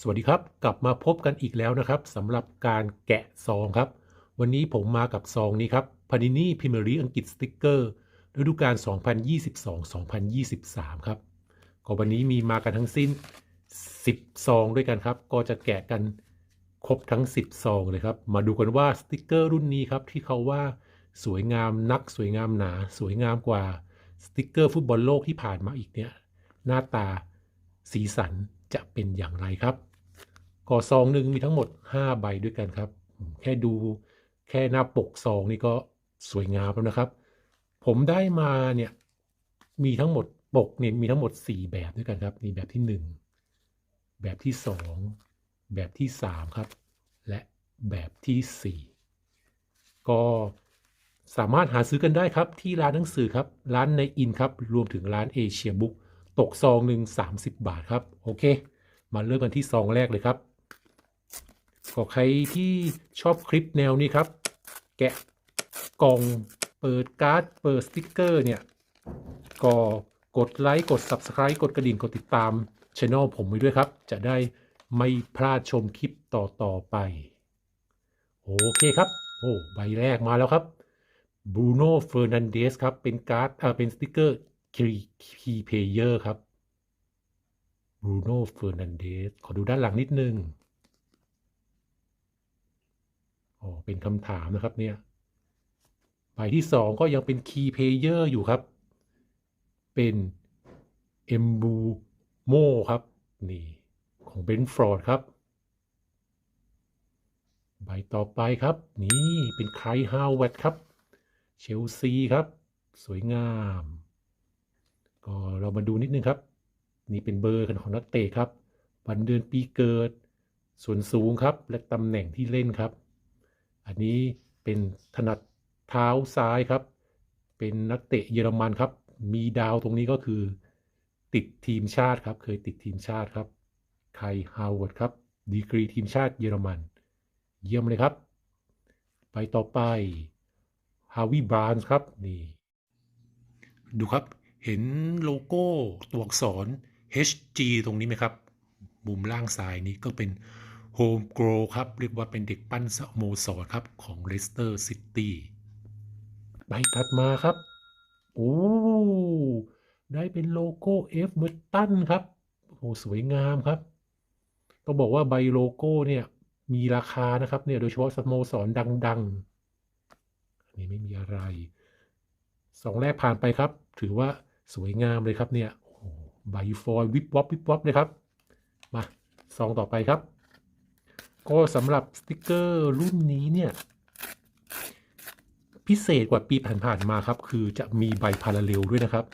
สวัสดีครับ กลับมาพบกันอีกแล้วนะครับสำหรับการแกะซองครับ วันนี้ผมมากับซองนี้ครับพานินี่พิม e รีอังกฤษสติกเกอร์ฤดูกาล 2022-2023 ครับ ก็วันนี้มีมากันทั้งสิ้น 10 ซองด้วยกันครับ ก็จะแกะกันครบทั้ง 10 ซองเลยครับ มาดูกันว่าสติกเกอร์รุ่นนี้ครับ ที่เขาว่าสวยงามนักสวยงามหนา สวยงามกว่าสติกเกอร์ฟุตบอลโลกที่ผ่านมาอีกเนี่ยหน้าตาสีสัน จะเป็นอย่างไรครับก่อซองหนึ่งมีทั้งหมด 5 ใบด้วยกันครับ แค่ดูแค่หน้าปกซองนี่ก็สวยงามแล้วนะครับ ผมได้มาเนี่ยมีทั้งหมดปกเนี่ยมีทั้งหมด 4 แบบด้วยกันครับมีแบบที่ 1 แบบที่ 2 แบบที่ 3 ครับ และแบบที่ 4 ก็สามารถหาซื้อกันได้ครับที่ร้านหนังสือครับ ร้านในอินครับ รวมถึงร้านเอเชียบุ๊ก ตกซองหนึ่ง30 บาทครับ โอเค มาเริ่มกันที่ซองแรกเลยครับก็ใครที่ชอบคลิปแนวนี้ครับ แกะกล่องเปิดการ์ดเปิดสติกเกอร์เนี่ย ก็กดไลค์กด Subscribe กดกระดิ่งกดติดตามช anel ผมไว้ด้วยครับ จะได้ไม่พลาดชมคลิปต่อต่อไป โอเคครับ โอ้ ใบแรกมาแล้วครับบรูโน่เฟอร์นันเดสครับ เป็นการ์ดอ่าเป็นสติกเกอร์ คีย์เพเยอร์ครับบรูโน่เฟอร์นันเดสขอดูด้านหลังนิดนึงอ๋อเป็นคำถามนะครับเนี่ยใบที่สองก็ยังเป็นคีย์เพเยอร์อยู่ครับ เป็นเอมบูโมครับ นี่ของเบนฟอร์ดครับ ใบต่อไปครับ นี่เป็นไครฮาวเวตครับ เชลซีครับ สวยงาม มาดูนิดนึงครับ นี่เป็นเบอร์ของนักเตะครับ วันเดือนปีเกิด ส่วนสูงครับ และตำแหน่งที่เล่นครับ อันนี้เป็นถนัดเท้าซ้ายครับ เป็นนักเตะเยอรมันครับ มีดาวตรงนี้ก็คือ ติดทีมชาติครับ เคยติดทีมชาติครับไคลฮาวเวิร์ดครับ ดีกรีทีมชาติเยอรมัน เยี่ยมเลยครับ ไปต่อไปฮาวิบรานส์ครับนี่ ดูครับ เห็นโลโก้ตัวอักษร HG ตรงนี้ไหมครับ มุมล่างซ้ายนี้ก็เป็น Home Grow ครับ เรียกว่าเป็นเด็กปั้นสโมสรครับ ของ Leicester City ใบถัดมาครับ โอ้ ได้เป็นโลโก้ F เมอร์ตันครับ โอ้สวยงามครับ ต้องบอกว่าใบโลโก้เนี่ยมีราคานะครับเนี่ย โดยเฉพาะสโมสรดังๆ อันนี้ไม่มีอะไร สองแรกผ่านไปครับ ถือว่า สวยงามเลยครับเนี่ยใบฟอยวิบวับวิบวับเลยครับ มาซองต่อไปครับ ก็สำหรับสติกเกอร์รุ่นนี้เนี่ย พิเศษกว่าปีผ่านๆมาครับ คือจะมีใบพาราเรลด้วยนะครับ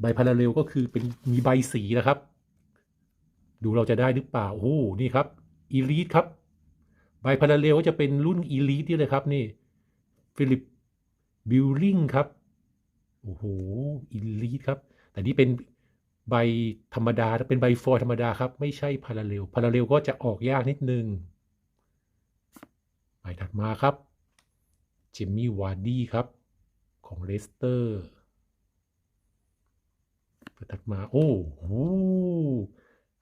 ใบพาราเรลก็คือเป็นมีใบสีนะครับ ดูเราจะได้หรือเปล่า โอ้ นี่ครับอีลีทครับ ใบพาราเรลก็จะเป็นรุ่นอีลีทนี่เลยครับนี่ฟิลิปบิลลิงครับ โอ้โหอีลีทครับ แต่นี่เป็นใบธรรมดาเป็นใบฟอยธรรมดาครับ ไม่ใช่พาราเรลพาราเรลก็จะออกยากนิดนึงใบถัดมาครับเจมี่วาร์ดี้ครับ ของเลสเตอร์ถัดมาโอ้โห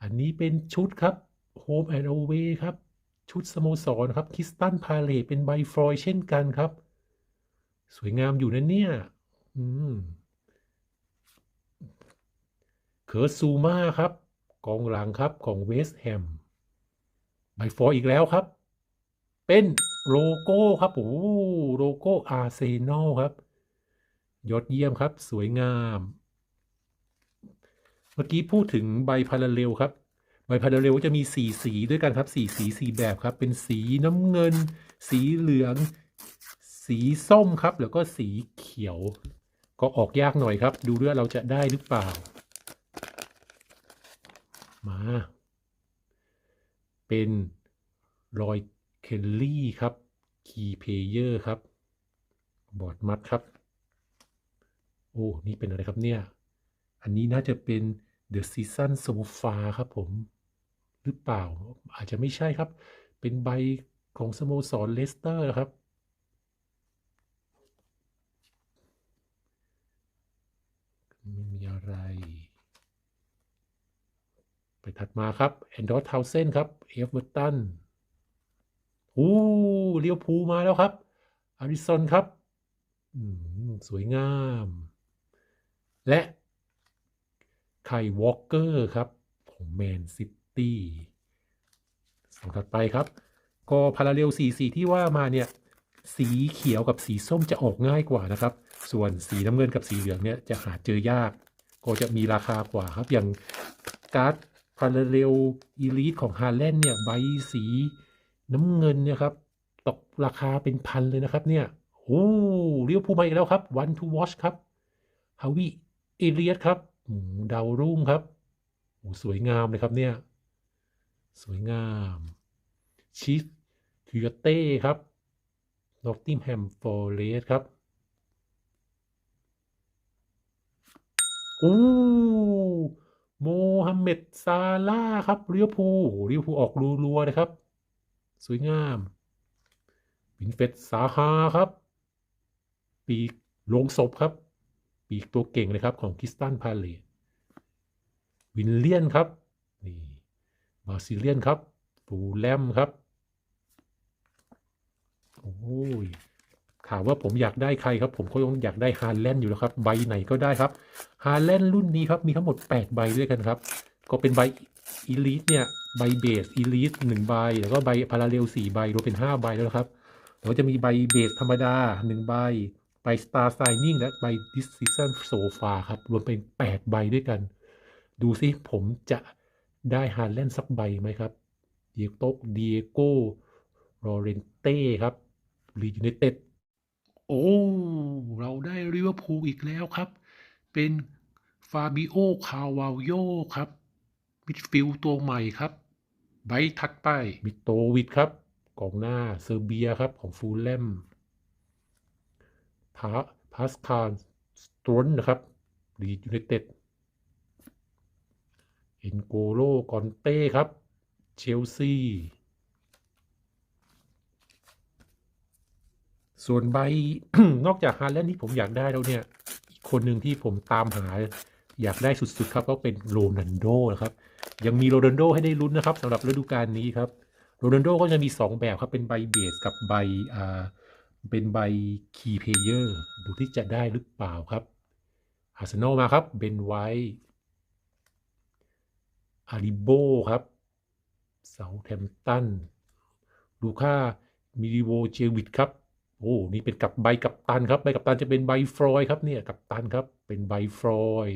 อันนี้เป็นชุดครับโฮมแอนด์โอเวครับ ชุดสโมสรครับคิสตันพาเลเป็นใบฟอยเช่นกันครับ สวยงามอยู่นะเนี่ย อืมเคอร์ซูมาครับ กองหลังครับของเวสต์แฮมใบฟอร์อีกแล้วครับ เป็นโลโก้ครับโอ้โลโก้อาร์เซนอลครับ ยอดเยี่ยมครับ สวยงาม เมื่อกี้พูดถึงใบพาราเรลครับ ใบพาราเรลจะมีสีสีด้วยกันครับสีสีสีแบบครับ เป็นสีน้ำเงิน สีเหลือง สีส้มครับ แล้วก็สีเขียว ก็ออกยากหน่อยครับ ดูด้วยเราจะได้หรือเปล่า มา เป็นรอยเคลลี่ครับคีย์เพเยอร์ครับ บอร์ดมัดครับ โอ้ นี่เป็นอะไรครับเนี่ย อันนี้น่าจะเป็น The Season Sofa ครับผม หรือเปล่า อาจจะไม่ใช่ครับ เป็นใบของสโมสรเลสเตอร์ครับ ไปถัดมาครับแอนดอร์ทาวเซนครับเอฟเวอร์ตันอู้เลียวภูมาแล้วครับอาริสันครับอืมสวยงาม และไควอลเกอร์ครับของแมนซิตี้สองถัดไปครับ ก็พาราเรลสีสีที่ว่ามาเนี่ย สีเขียวกับสีส้มจะออกง่ายกว่านะครับ ส่วนสีน้ำเงินกับสีเหลืองเนี่ยจะหาเจอยาก ก็จะมีราคากว่าครับ อย่างการ์ด พาราเรลอีลิทของฮาแลนด์เนี่ยใบสีน้ำเงินเนี่ยครับตกราคาเป็นพันเลยนะครับเนี่ยโอ้เรียวภูมาอีกแล้วครับ one to watch ครับฮาวิเอเลียสครับอืมดาวรุ่งครับโอ้สวยงามเลยครับเนี่ย สวยงามชีฟคิวเต้ครับนอตติมแฮมฟอร์เรสครับโอ้ โมฮัมเหม็ดซาลาครับเรียวภูโอ้เรียวภูออกรัวๆนะครับ สวยงามวินเฟตซาฮาครับ ปีกลงศพครับ ปีกตัวเก่งเลยครับของคิสตันพาเลตวินเลียนครับนี่บาซิเลียนครับฟูแลมครับ โอ้ย ถามว่าผมอยากได้ใครครับ ผมก็ยังอยากได้ฮาร์แลนด์อยู่แล้วครับ ใบไหนก็ได้ครับฮาร์แลนด์รุ่นนี้ครับ มีทั้งหมด 8 ใบด้วยกันครับ ก็เป็นใบอีลิทเนี่ย ใบเบสอีลิทหนึ่งใบ แล้วก็ใบพาราเรลสี่ใบรวมเป็น 5 ใบแล้วครับ แล้วจะมีใบเบสธรรมดา 1 ใบ ใบสตาร์ไซนิ่งและใบดิสซิชันโซฟาครับ รวมเป็น 8 ใบด้วยกัน ดูซิผมจะได้ฮาร์แลนด์สักใบไหมครับเดียโตเดียโกโรเรนเต้ครับลียูไนเต็ด โอ้ เราได้ริเวอร์พูลอีกแล้วครับ เป็นฟาบิโอ คาวาโยครับมิดฟิลตัวใหม่ครับ ใบถัดไปมิโตวิดครับกองหน้าเซอร์เบียครับของฟูลแลมพาพาสคาลสตรนนะครับลีดยูไนเต็ดเอ็นโกโลกอนเต้ครับ เชลซี ส่วนใบ นอกจากฮาแลนด์ที่ผมอยากได้แล้วเนี่ยอีกคนหนึ่งที่ผมตามหาอยากได้สุดๆครับก็เป็นโรนันโดนะครับ ยังมีโรนันโดให้ได้ลุ้นนะครับสำหรับฤดูกาลนี้ครับโรนันโดก็จะมี 2 แบบครับเป็นใบเบสกับใบอ่าเป็นใบคีย์เพเยอร์ดูที่จะได้หรือเปล่าครับอาร์เซนอลมาครับเบนไวท์อาริโบครับเซาแทมตันลูค่ามิริโวเจวิตครับ โอ้นี่เป็นกับใบกับตันครับ ใบกับตันจะเป็นใบฟรอยครับเนี่ยกับตันครับ เป็นใบฟรอย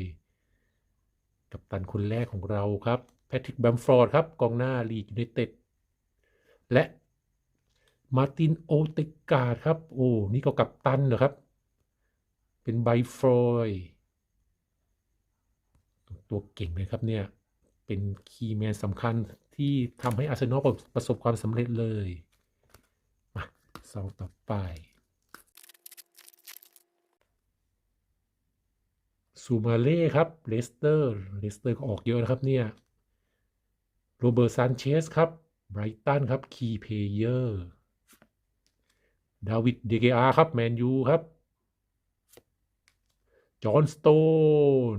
กับตันคนแรกของเราครับแพทริกแบมฟอร์ดครับกองหน้าลีดยูไนเต็ดและมาร์ตินโอเตกาดครับ โอ้นี่ก็กับตันเหรอครับ เป็นใบฟรอยตัวเก่งเลยครับเนี่ย เป็นคีย์แมนสำคัญที่ทำให้อาร์เซนอลประสบความสำเร็จเลย มาซองต่อไป ซูมาเล่ครับเลสเตอร์เลสเตอร์ก็ออกเยอะนะครับเนี่ยโรเบิร์ตซานเชสครับไบรตันครับคีย์เพเยอร์ดาวิดเดเกอาครับแมนยูครับจอห์นสโตน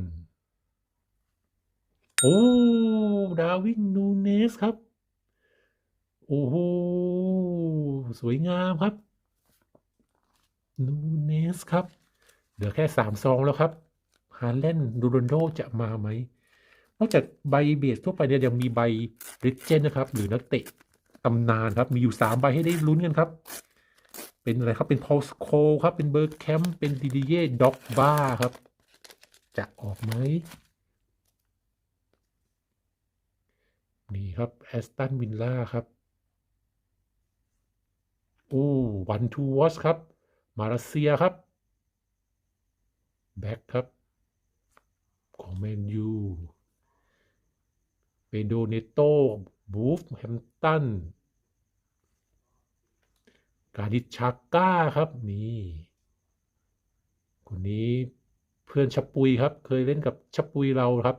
โอ้ ดาวินนูเนสครับ โอ้โห สวยงามครับ นูเนสครับ เหลือแค่สามซองแล้วครับ ฮาแลนดูรนโดจะมาไหม นอกจากใบเบสทั่วไปเนี่ยยังมีใบริเจนนะครับ หรือนักเตะตำนานครับ มีอยู่สามใบให้ได้ลุ้นกันครับ เป็นอะไรครับ เป็นพอลสโคครับ เป็นเบอร์แคมป์ เป็นดิดิเย่ด็อกบ้าครับ จะออกไหมนี่ครับแอสตันวินล่าครับ โอ้วันทูวอชครับ มาเลเซียครับแบ็คครับของแมนยูเปโดเนโตบูฟแฮมตันกาดิชาก้าครับนี่คนนี้เพื่อนชับปุยครับ เคยเล่นกับชับปุยเราครับ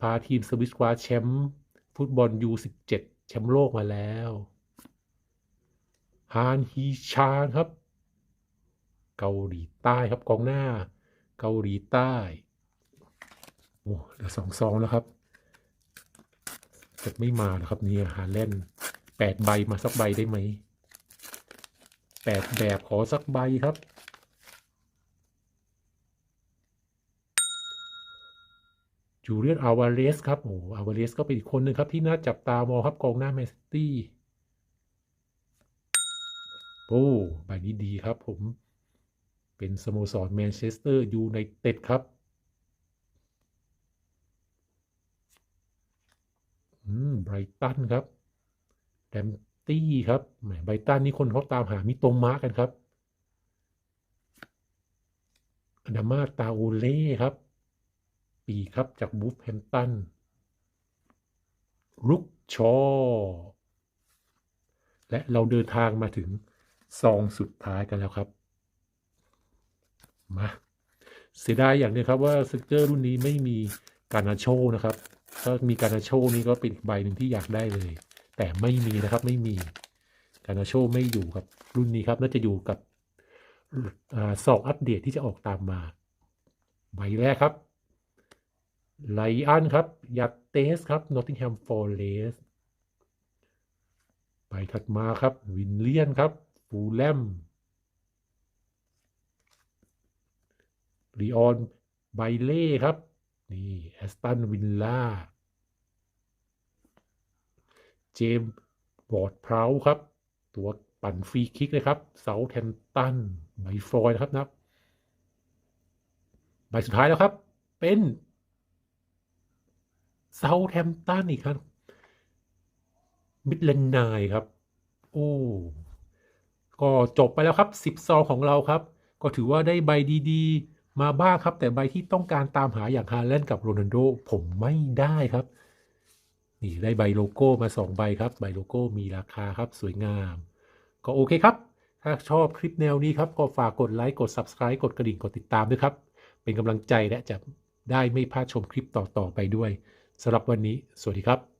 พาทีมสวิสควาแชมป์ฟุตบอล U17 แชมป์โลกมาแล้ว ฮานฮีชานครับ เกาหลีใต้ครับกองหน้า เกาหลีใต้โอ้เหลือสองซองแล้วครับจะไม่มานะครับเนี่ยฮาแลนแปดใบมาสักใบได้ไหมแปดแบบขอสักใบครับ จูเลียนอาวาเรสครับโอ้อาวาเรสก็เป็นอีกคนหนึ่งครับที่น่าจับตามองครับกองหน้าแมนซิตี้ โอ้ใบนี้ดีครับผม เป็นสโมสรแมนเชสเตอร์ยูไนเต็ดครับ อืมไบรตันครับแดมตี้ครับแหมไบรตันนี่คนเขาตามหามิโตมะกันครับอนามาตาโอเล่ครับ ปีครับจากบูฟแฮมตันรุกชอ และเราเดินทางมาถึง ซองสุดท้ายกันแล้วครับ มาเสียดายอย่างหนี้ครับว่าสติกเกอร์รุ่นนี้ไม่มีการนาโชนะครับ ถ้ามีการนาโชนี่ก็เป็นใบหนึ่งที่อยากได้เลย แต่ไม่มีนะครับไม่มีการนาโชไม่อยู่กับ รุ่นนี้ครับ น่าจะอยู่กับอาสองอัปเดตที่จะออกตามมา ใบแรกครับไลอันครับยัตเตสครับนอตติงแฮมฟอร์เรสใบถัดมาครับ วินเลียนครับ ฟูลแลมลีออนไบเล่ครับ นี่แอสตันวินล่า เจมส์บอร์ดพราวครับ ตัวปั่นฟรีคิกเลยครับเซาแทมตันใบฟอยนะครับนะครับใบสุดท้ายแล้วครับ เป็นเซาแทมตันอีกครับ มิดเลนนายครับ โอ้ ก็จบไปแล้วครับ10ซองของเราครับ ก็ถือว่าได้ใบดีๆ มาบ้างครับ แต่ใบที่ต้องการตามหาอย่างฮาแลนด์กับโรนัลโดผมไม่ได้ครับ นี่ได้ใบโลโก้มา 2 ใบครับ ใบโลโก้มีราคาครับสวยงาม ก็โอเคครับ ถ้าชอบคลิปแนวนี้ครับ ก็ฝากกดไลค์กด Subscribe กดกระดิ่งกดติดตามด้วยครับ เป็นกำลังใจและจะได้ไม่พลาดชมคลิปต่อๆไปด้วยสำหรับวันนี้ สวัสดีครับ